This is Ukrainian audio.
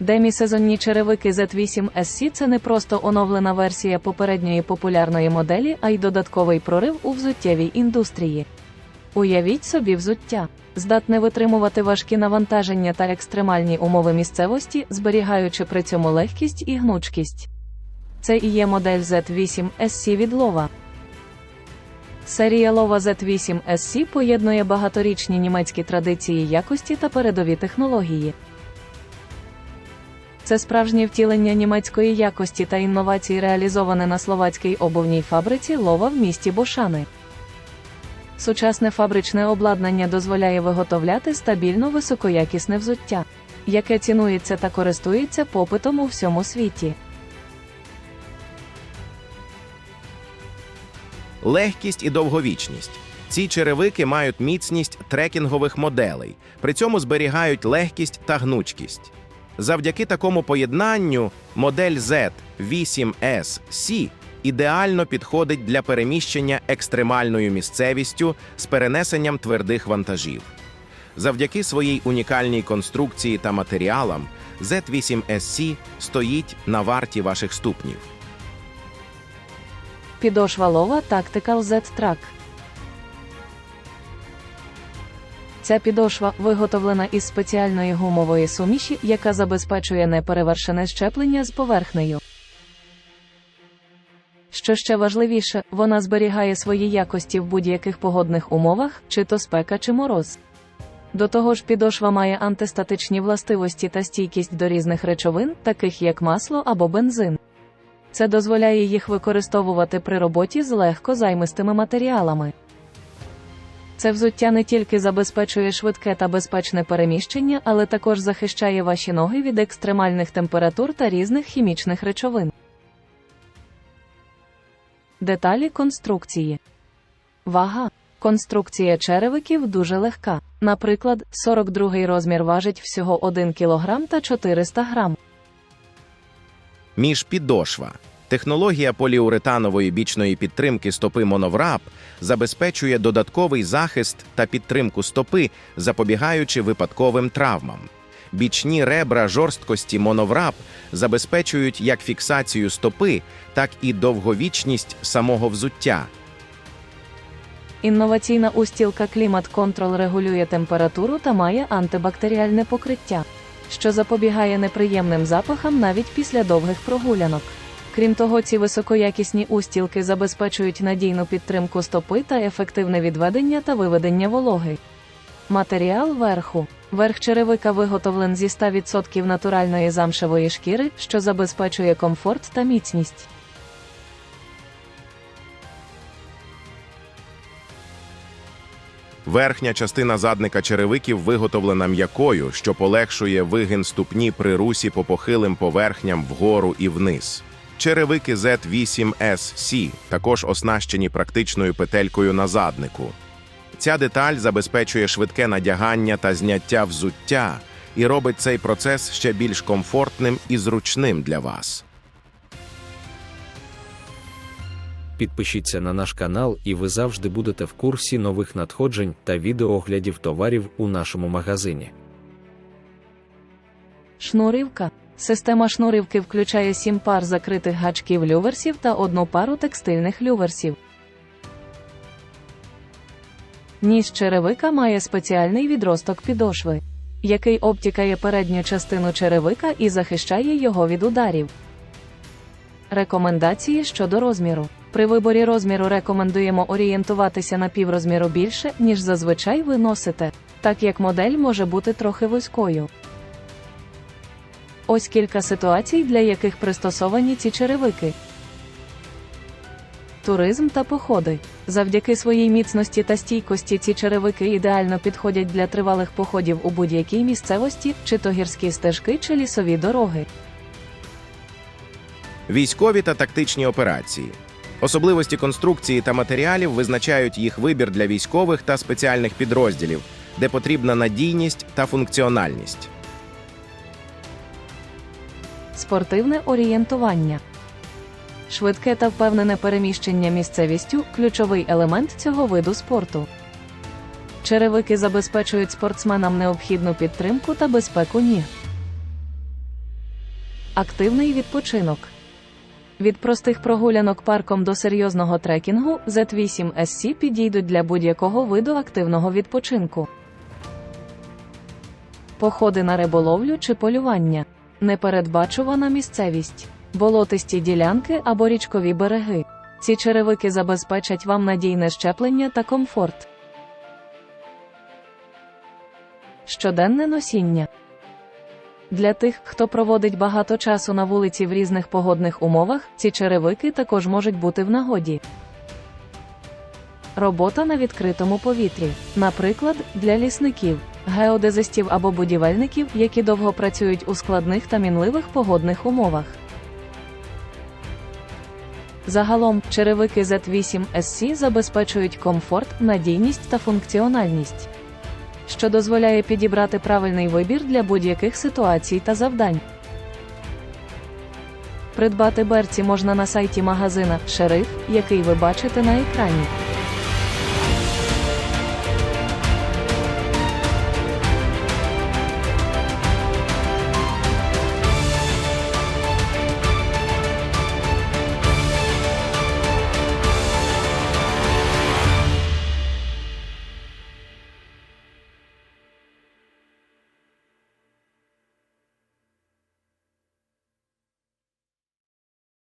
Демісезонні черевики Z8 SC – це не просто оновлена версія попередньої популярної моделі, а й додатковий прорив у взуттєвій індустрії. Уявіть собі взуття, здатне витримувати важкі навантаження та екстремальні умови місцевості, зберігаючи при цьому легкість і гнучкість. Це і є модель Z8 SC від Lova. Серія Lova Z8 SC поєднує багаторічні німецькі традиції якості та передові технології. Це справжнє втілення німецької якості та інновацій, реалізоване на словацькій обувній фабриці Лова в місті Бошани. Сучасне фабричне обладнання дозволяє виготовляти стабільно високоякісне взуття, яке цінується та користується попитом у всьому світі. Легкість і довговічність. Ці черевики мають міцність трекінгових моделей, при цьому зберігають легкість та гнучкість. Завдяки такому поєднанню модель Z8S-C ідеально підходить для переміщення екстремальною місцевістю з перенесенням твердих вантажів. Завдяки своїй унікальній конструкції та матеріалам Z8SC стоїть на варті ваших ступнів. Підошва Lova Tactical Z-Track. Ця підошва виготовлена із спеціальної гумової суміші, яка забезпечує неперевершене щеплення з поверхнею. Що ще важливіше, вона зберігає свої якості в будь-яких погодних умовах, чи то спека, чи мороз. До того ж, підошва має антистатичні властивості та стійкість до різних речовин, таких як масло або бензин. Це дозволяє їх використовувати при роботі з легко займистими матеріалами. Це взуття не тільки забезпечує швидке та безпечне переміщення, але також захищає ваші ноги від екстремальних температур та різних хімічних речовин. Деталі конструкції. Вага. Конструкція черевиків дуже легка. Наприклад, 42 розмір важить всього 1 кг та 400 грам. Міжпідошва. Технологія поліуретанової бічної підтримки стопи Monovrap забезпечує додатковий захист та підтримку стопи, запобігаючи випадковим травмам. Бічні ребра жорсткості Monovrap забезпечують як фіксацію стопи, так і довговічність самого взуття. Інноваційна устілка Climate Control регулює температуру та має антибактеріальне покриття, що запобігає неприємним запахам навіть після довгих прогулянок. Крім того, ці високоякісні устілки забезпечують надійну підтримку стопи та ефективне відведення та виведення вологи. Матеріал верху. Верх черевика виготовлен зі 100% натуральної замшевої шкіри, що забезпечує комфорт та міцність. Верхня частина задника черевиків виготовлена м'якою, що полегшує вигин ступні при русі по похилим поверхням вгору і вниз. Черевики Z8SC також оснащені практичною петелькою на заднику. Ця деталь забезпечує швидке надягання та зняття взуття і робить цей процес ще більш комфортним і зручним для вас. Підпишіться на наш канал, і ви завжди будете в курсі нових надходжень та відеооглядів товарів у нашому магазині. Шнурівка. Система шнурівки включає 7 пар закритих гачків люверсів та одну пару текстильних люверсів. Ніж черевика має спеціальний відросток підошви, який обтікає передню частину черевика і захищає його від ударів. Рекомендації щодо розміру. При виборі розміру рекомендуємо орієнтуватися на піврозміру більше, ніж зазвичай ви носите, так як модель може бути трохи вузькою. Ось кілька ситуацій, для яких пристосовані ці черевики. Туризм та походи. Завдяки своїй міцності та стійкості ці черевики ідеально підходять для тривалих походів у будь-якій місцевості, чи то гірські стежки, чи лісові дороги. Військові та тактичні операції. Особливості конструкції та матеріалів визначають їх вибір для військових та спеціальних підрозділів, де потрібна надійність та функціональність. Спортивне орієнтування. Швидке та впевнене переміщення місцевістю ключовий елемент цього виду спорту. Черевики забезпечують спортсменам необхідну підтримку та безпеку ніг. Активний відпочинок. Від простих прогулянок парком до серйозного трекінгу Z8 SC підійдуть для будь-якого виду активного відпочинку. Походи на риболовлю чи полювання. Непередбачувана місцевість. Болотисті ділянки або річкові береги. Ці черевики забезпечать вам надійне щеплення та комфорт. Щоденне носіння. Для тих, хто проводить багато часу на вулиці в різних погодних умовах, ці черевики також можуть бути в нагоді. Робота на відкритому повітрі, наприклад, для лісників, геодезистів або будівельників, які довго працюють у складних та мінливих погодних умовах. Загалом, черевики Z8 SC забезпечують комфорт, надійність та функціональність, що дозволяє підібрати правильний вибір для будь-яких ситуацій та завдань. Придбати берці можна на сайті магазина Шериф, який ви бачите на екрані.